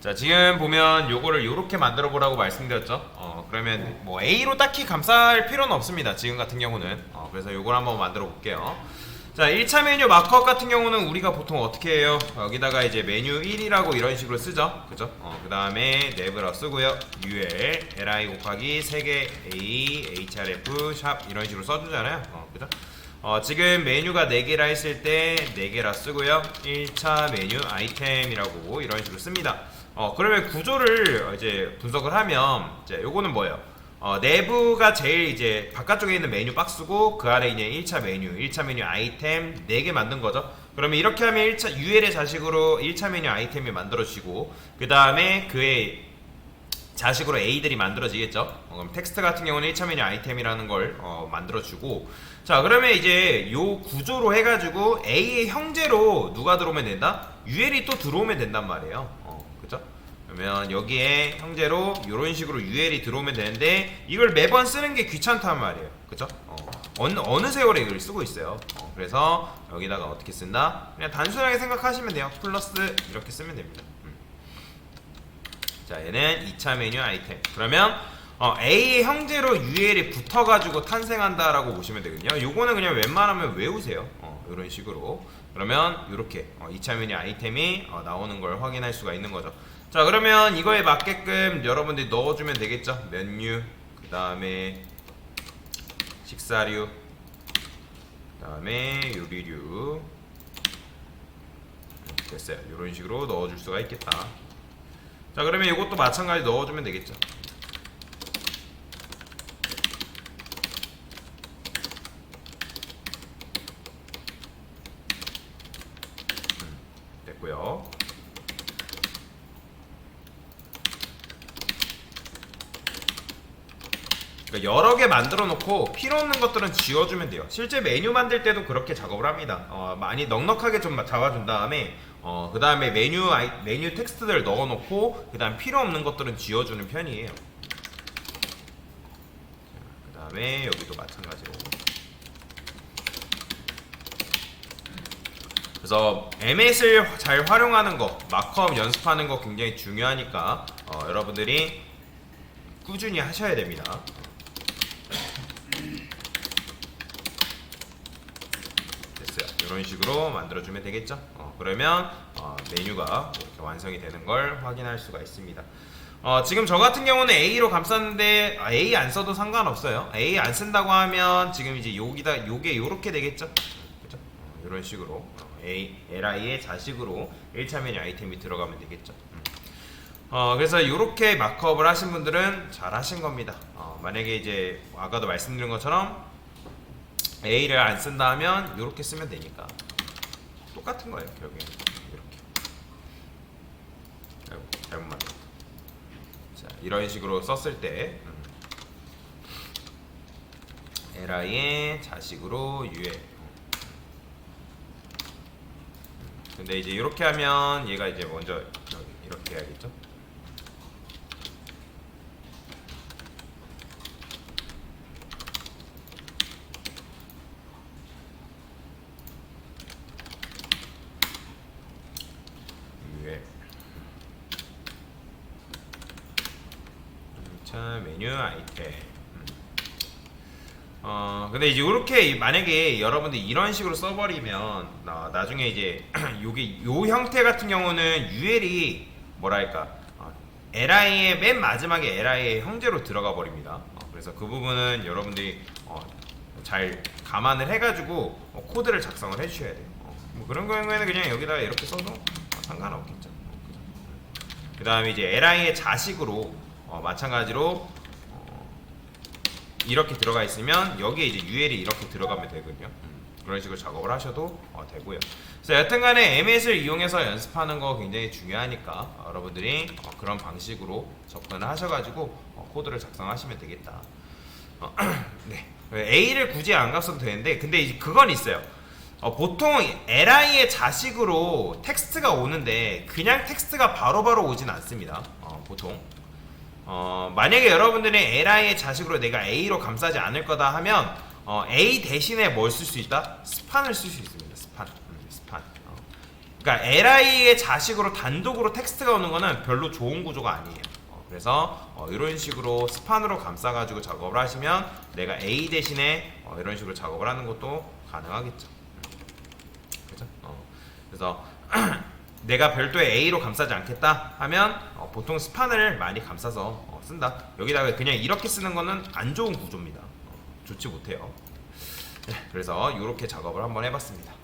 자 지금 보면 요거를 요렇게 만들어 보라고 말씀드렸죠? 어 그러면 뭐 A로 딱히 감쌀 필요는 없습니다. 지금 같은 경우는. 어 그래서 요걸 한번 만들어 볼게요. 자 1차 메뉴 마크업 같은 경우는 우리가 보통 어떻게 해요? 여기다가 이제 메뉴 1이라고 이런 식으로 쓰죠? 그죠? 어 그 다음에 네브라 쓰고요. UL li 곱하기 3개 A hrf 샵 이런 식으로 써주잖아요. 어 그죠? 어, 지금 메뉴가 4개라 했을 때 4개라 쓰고요. 1차 메뉴 아이템이라고 이런 식으로 씁니다 어, 그러면 구조를 이제 분석을 하면 이제 요거는 뭐예요 어, 내부가 제일 이제 바깥쪽에 있는 메뉴 박스고 그 아래 이제 1차 메뉴 1차 메뉴 아이템 4개 만든 거죠 그러면 이렇게 하면 1차 UL의 자식으로 1차 메뉴 아이템이 만들어지고 그 다음에 그의 자식으로 A들이 만들어지겠죠. 어, 그럼 텍스트 같은 경우는 1차 메뉴 아이템이라는 걸 어, 만들어주고 자 그러면 이제 요 구조로 해가지고 A의 형제로 누가 들어오면 된다? UL이 또 들어오면 된단 말이에요. 그러면 여기에 형제로 이런 식으로 UL이 들어오면 되는데 이걸 매번 쓰는 게 귀찮단 말이에요. 그죠? 어, 어느, 어느 세월에 이걸 쓰고 있어요. 어, 그래서 여기다가 어떻게 쓴다? 그냥 단순하게 생각하시면 돼요. 플러스 이렇게 쓰면 됩니다. 음. 자 얘는 2차 메뉴 아이템 그러면 어, A의 형제로 UL이 붙어가지고 탄생한다라고 보시면 되거든요 요거는 그냥 웬만하면 외우세요 어, 이런 식으로 그러면 이렇게 어, 2차 메뉴 아이템이 어, 나오는 걸 확인할 수가 있는 거죠 자 그러면 이거에 맞게끔 여러분들이 넣어주면 되겠죠? 메뉴 그 다음에 식사류 그 다음에 요리류. 됐어요. 이런 식으로 넣어줄 수가 있겠다. 자 그러면 이것도 마찬가지 넣어주면 되겠죠? 음, 됐고요 그러니까 여러 개 만들어 놓고 필요 없는 것들은 지워주면 돼요. 실제 메뉴 만들 때도 그렇게 작업을 합니다. 어, 많이 넉넉하게 좀 잡아준 다음에 어, 그 다음에 메뉴 아이, 메뉴 텍스트들 넣어 놓고 그 다음 필요 없는 것들은 지워주는 편이에요. 그 다음에 여기도 마찬가지로. 그래서 MS를 잘 활용하는 거, 마크업 연습하는 거 굉장히 중요하니까 어, 여러분들이 꾸준히 하셔야 됩니다. 됐어요. 이런 식으로 만들어주면 되겠죠. 어, 그러면 어, 메뉴가 이렇게 완성이 되는 걸 확인할 수가 있습니다. 어, 지금 저 같은 경우는 A로 감쌌는데 아, A 안 써도 상관없어요. A 안 쓴다고 하면 지금 이제 여기다 요게 요렇게 되겠죠. 그죠? 어, 이런 식으로 어, A LI의 자식으로 1차 메뉴 아이템이 들어가면 되겠죠. 음. 어, 그래서 이렇게 마크업을 하신 분들은 잘 하신 겁니다. 어, 만약에 이제 아까도 말씀드린 것처럼 A를 안 쓴다 하면 이렇게 쓰면 되니까. 똑같은 거예요 결국에 이렇게. 아이고 잘못 만들었다. 자 이런 식으로 썼을 때 음. li의 자식으로 UL 음. 근데 이제 이렇게 하면 얘가 이제 먼저 이렇게 해야겠죠 UL 2차 메뉴 아이템 음. 어 근데 이제 이렇게 만약에 여러분들 이런 식으로 써버리면 어, 나중에 이제 요게 요 형태 같은 경우는 UL이 뭐랄까 어, LI의 맨 마지막에 LI의 형제로 들어가 버립니다. 어, 그래서 그 부분은 여러분들이 어, 잘 감안을 해가지고 어, 코드를 작성을 해주셔야 돼요. 어, 뭐 그런 경우에는 그냥 여기다가 이렇게 써도 어, 상관없겠죠. 어? 그 다음에 이제 LI의 자식으로 어, 마찬가지로 어, 이렇게 들어가 있으면 여기에 이제 UL이 이렇게 들어가면 되거든요. 음, 그런 식으로 작업을 하셔도 어, 되고요. 그래서 여튼간에 MS를 이용해서 연습하는 거 굉장히 중요하니까 어, 여러분들이 어, 그런 방식으로 접근을 하셔가지고 어, 코드를 작성하시면 되겠다. 어, 네. A를 굳이 안 갔어도 되는데 근데 이제 그건 있어요. 어, 보통 LI의 자식으로 텍스트가 오는데 그냥 텍스트가 바로바로 오진 않습니다. 어, 보통 어, 만약에 여러분들이 LI의 자식으로 내가 A로 감싸지 않을 거다 하면 어, A 대신에 뭘 쓸 수 있다? 스판을 쓸 수 있습니다. 스판, 음, 스판. 어. 그러니까 li의 자식으로 단독으로 텍스트가 오는 거는 별로 좋은 구조가 아니에요. 어, 그래서 어, 이런 식으로 스판으로 감싸가지고 작업을 하시면 내가 a 대신에 어, 이런 식으로 작업을 하는 것도 가능하겠죠. 그죠? 어, 그래서 내가 별도의 A로 감싸지 않겠다 하면 어, 보통 스판을 많이 감싸서 어, 쓴다. 여기다가 그냥 이렇게 쓰는 거는 안 좋은 구조입니다. 어, 좋지 못해요. 네, 그래서 이렇게 작업을 한번 해봤습니다.